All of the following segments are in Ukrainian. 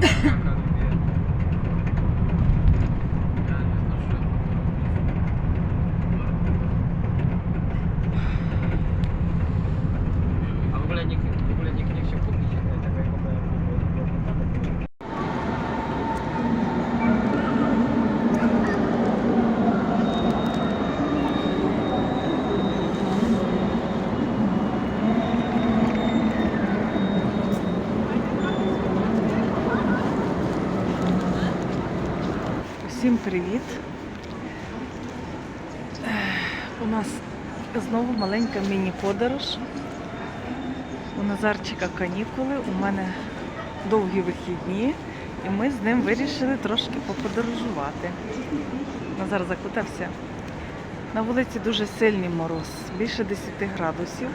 何だろう? Всім привіт! У нас знову маленька міні-подорож. У Назарчика канікули, у мене довгі вихідні, і ми з ним вирішили трошки поподорожувати. Назар закутався. На вулиці дуже сильний мороз, більше 10 градусів.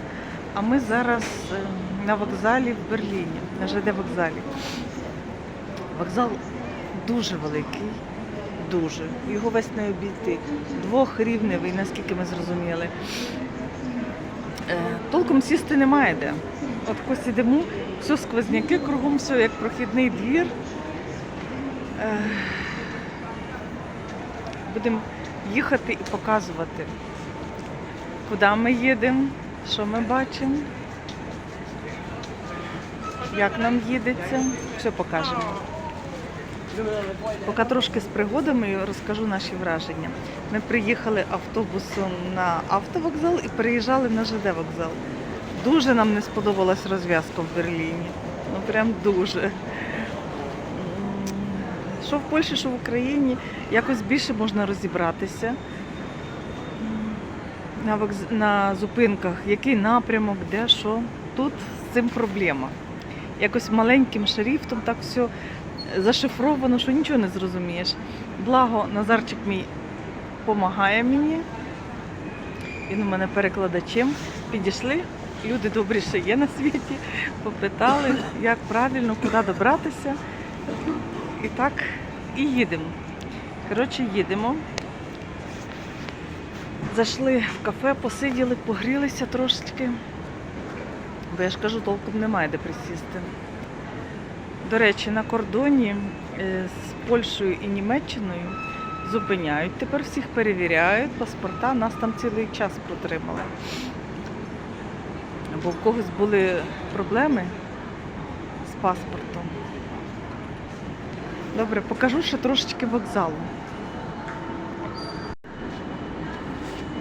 А ми зараз е, на вокзалі в Берліні, на ЖД вокзалі. Вокзал дуже великий, дуже. Його весь не обійти. Двохрівневий, наскільки ми зрозуміли. Е, толком сісти немає де. От ось ідемо, все сквозняки кругом, все як прохідний двір. Е, будемо їхати і показувати, куди ми їдемо, що ми бачимо, як нам їдеться. Все покажемо. Поки трошки з пригодами розкажу наші враження. Ми приїхали автобусом на автовокзал і переїжджали на ЖД вокзал. Дуже нам не сподобалась розв'язка в Берліні. Ну прям дуже. Що в Польщі, що в Україні, якось більше можна розібратися. На, вокз- на зупинках, який напрямок, де що. Тут з цим проблема. Якось маленьким шрифтом так все зашифровано, що нічого не зрозумієш. Благо, Назарчик мій допомагає мені. Він у мене перекладачем. Підійшли, люди добрі ще є на світі, попитали, як правильно, куди добратися. І так, і їдемо. Коротше, їдемо. Зайшли в кафе, посиділи, погрілися трошечки. Бо я ж кажу, толком немає де присісти. До речі, на кордоні е, з Польщею і Німеччиною зупиняють. Тепер всіх перевіряють, паспорта нас там цілий час протримали. Бо в когось були проблеми з паспортом. Добре, покажу ще трошечки вокзалу.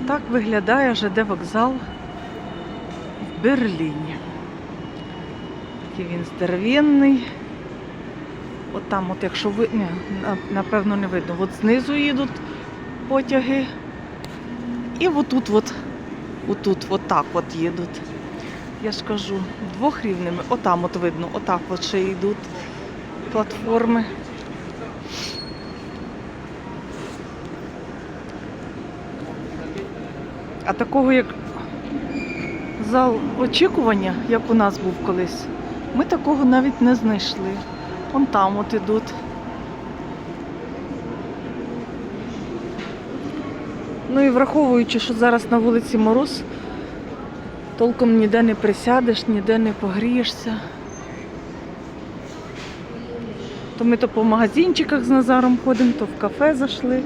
Так виглядає ЖД вокзал в Берліні. Такий він здоровенний. От там, от якщо ви. Ні, напевно, не видно. От знизу їдуть потяги. І отут, от, отут, от так от їдуть. Я ж кажу, двохрівними. Отам от видно, отак от ще йдуть платформи. А такого як зал очікування, як у нас був колись, ми такого навіть не знайшли. Вон там от ідуть. Ну і враховуючи, що зараз на вулиці мороз, толком ніде не присядеш, ніде не погрієшся. То ми то по магазинчиках з Назаром ходимо, то в кафе зайшли.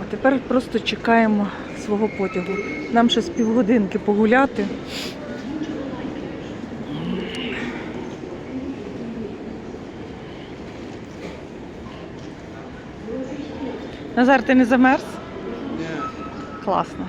А тепер просто чекаємо свого потягу. Нам ще з півгодинки погуляти. Назар, ти не замерз? Ні. Класно.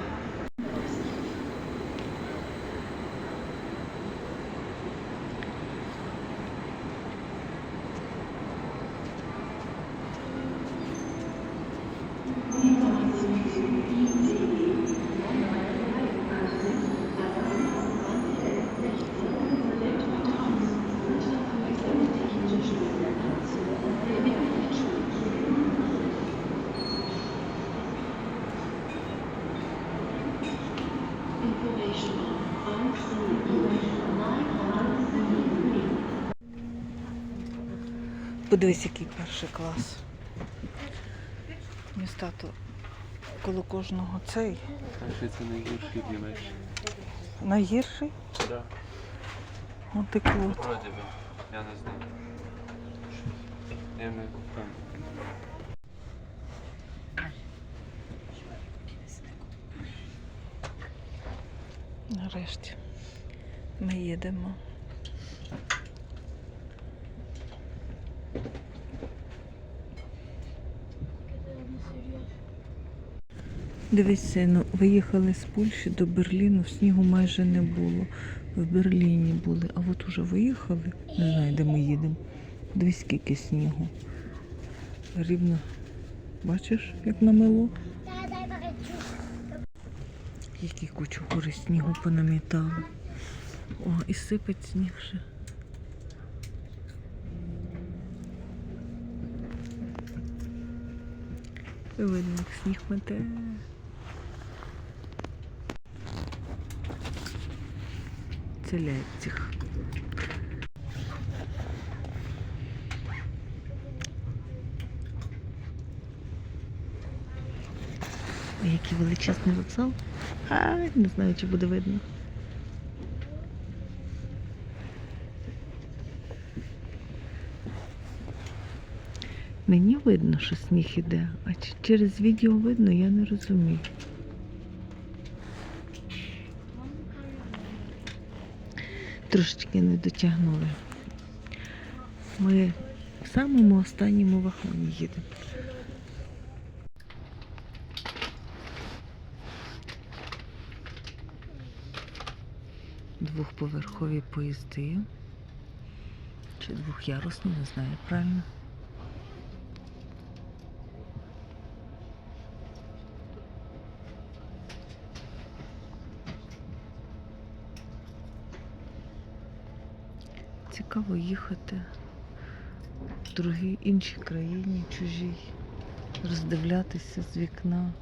Подивись, який перший клас. Міста то коло кожного цей. Перший це найгірший в Німеччині. Найгірший? Да. От такий от. Вроді би. Я не знаю. Я не там. Нарешті ми їдемо. Дивись, сину, виїхали з Польщі до Берліну, снігу майже не було. В Берліні були, а от уже виїхали. Не знаю, де ми їдемо. Дивись, скільки снігу. Рівно. Бачиш, як намело? Які кучу гори снігу понамітали. О, і сипить сніг ще. Видно, як сніг мете. Лейпциг. Ой, Який величезний вокзал. А, не знаю, чи буде видно. Мені видно, що сніг іде, а чи через відео видно, я не розумію. Трошечки не дотягнули. Ми в самому останньому вагоні їдемо. Двохповерхові поїзди. Чи двохярусні, не знаю правильно. Цікаво їхати в другій іншій країні, чужій, роздивлятися з вікна.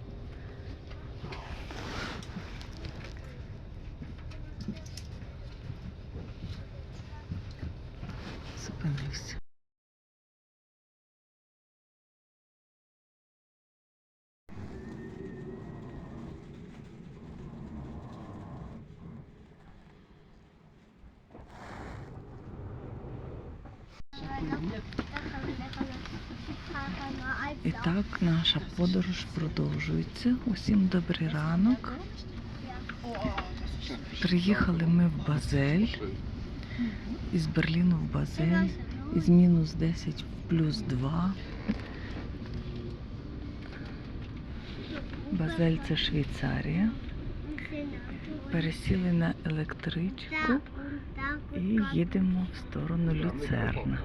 Зупинився. Так наша подорож продовжується. Усім добрий ранок. Приїхали ми в Базель. Із Берліну в Базель. Із мінус 10 в плюс 2. Базель це Швейцарія. Пересіли на електричку і їдемо в сторону Люцерна.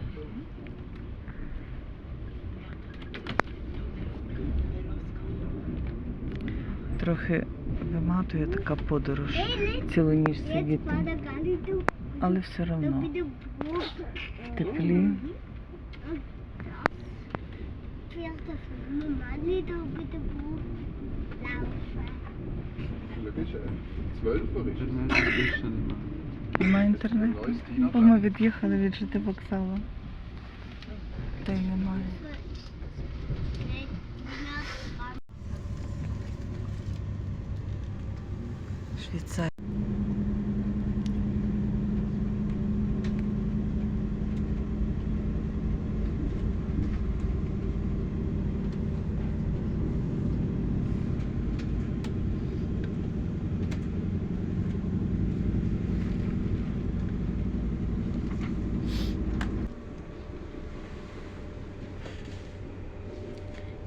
Трохи виматує така подорож. Цілу ніч сидіти, але все одно теплі. Gelukkig, hè. Zwölf Вже is навіть більше нема. Нема інтернету. Бо ми від'їхали від жити вокзалу. Та й немає. Швейцарія.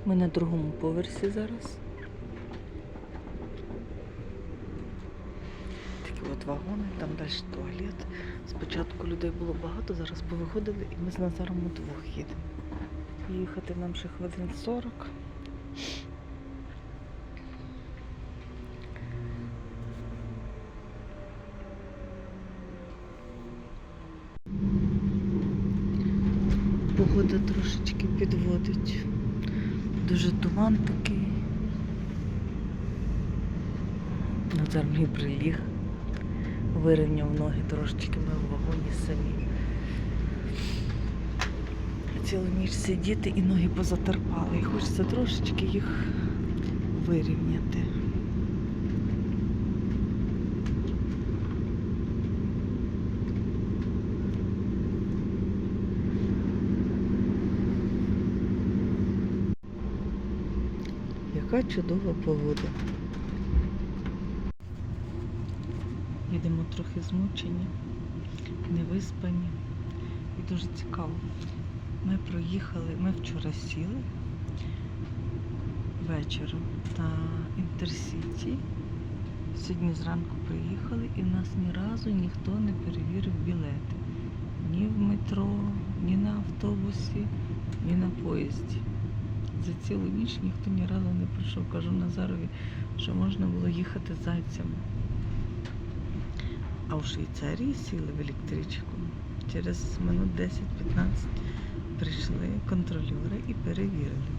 Ми на другому поверсі зараз. Такі от вагони, там далі туалет. Спочатку людей було багато, зараз повиходили і ми з Назаром удвох їдемо. Їхати нам ще хвилин 40. Погода трошечки підводить. Дуже туман такий. Назар мені приліг вирівняв ноги трошечки, ми в вагоні самі. Цілу ніч сидіти і ноги позатерпали. І хочеться трошечки їх вирівняти. Яка чудова погода. Їдемо трохи змучені, невиспані і дуже цікаво. Ми проїхали, ми вчора сіли вечором на інтерсіті. Сьогодні зранку приїхали і в нас ні разу ніхто не перевірив білети. Ні в метро, ні на автобусі, ні на поїзді. За цілу ніч ніхто ні разу не прийшов. Кажу Назарові, що можна було їхати зайцями. А в Швейцарії сіли в електричку. Через минут 10-15 прийшли контрольори і перевірили.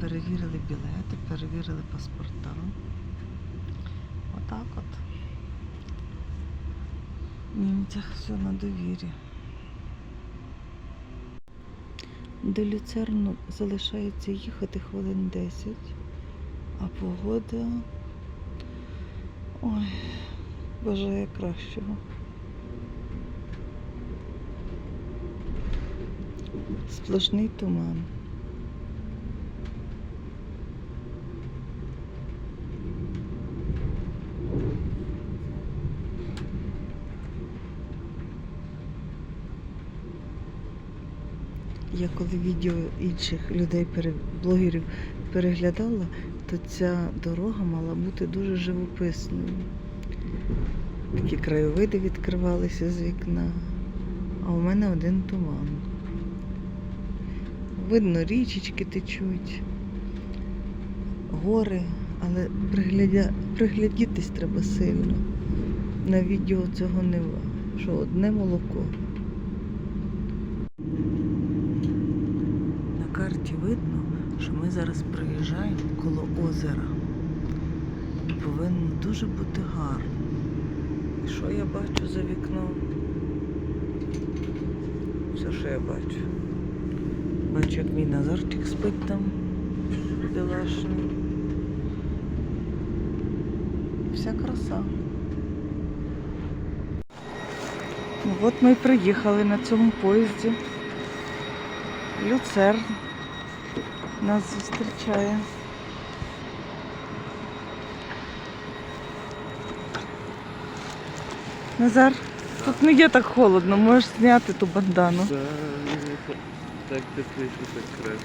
Перевірили білети, перевірили паспорта. Отак от. В німцях все на довірі. До Люцерну залишається їхати хвилин 10, а погода ой, бажає кращого. Сплошний туман. Я коли відео інших людей, блогерів переглядала, то ця дорога мала бути дуже живописною. Такі краєвиди відкривалися з вікна, а у мене один туман. Видно, річечки течуть, гори, але приглядя... приглядітись треба сильно. На відео цього не що одне молоко. На карті видно, що ми зараз проїжджаємо коло озера. І повинно дуже бути гарно. Що я бачу за вікном? Все, що я бачу. Бачу, як мій Назарчик спить там, білашний. Вся краса. Ну, От ми і приїхали на цьому поїзді. Люцерн нас зустрічає. Назар, тут не є так холодно, можеш зняти ту бандану. Так тепліше, так краще.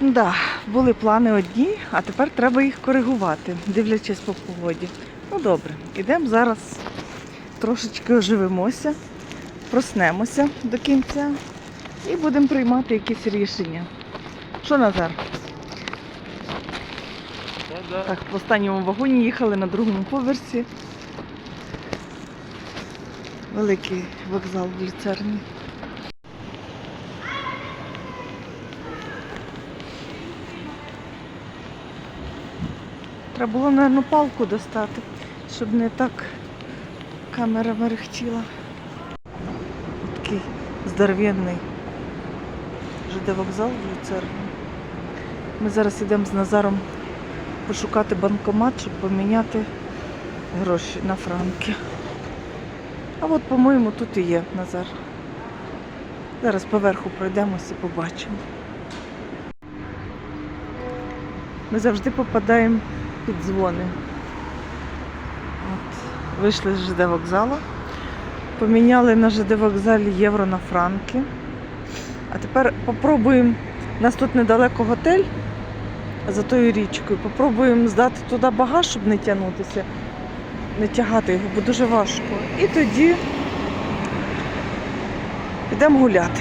Да, були плани одні, а тепер треба їх коригувати, дивлячись по погоді. Ну добре, ідемо зараз трошечки оживимося, проснемося до кінця і будемо приймати якісь рішення. Що, Назар? Та-да. Так, в останньому вагоні їхали на другому поверсі. Великий вокзал в Люцерні. Треба було, мабуть, палку достати, щоб не так камера мерехтіла. Такий здоровенний ЖД вокзал в Люцерні. Ми зараз йдемо з Назаром пошукати банкомат, щоб поміняти гроші на франки. А от, по-моєму, тут і є Назар. Зараз поверху пройдемося і побачимо. Ми завжди попадаємо під дзвони. От, вийшли з ЖД вокзалу, поміняли на ЖД вокзалі євро на франки. А тепер попробуємо. У нас тут недалеко готель за тою річкою. Попробуємо здати туди багаж, щоб не тягнутися, не тягати його, бо дуже важко. І тоді підемо гуляти.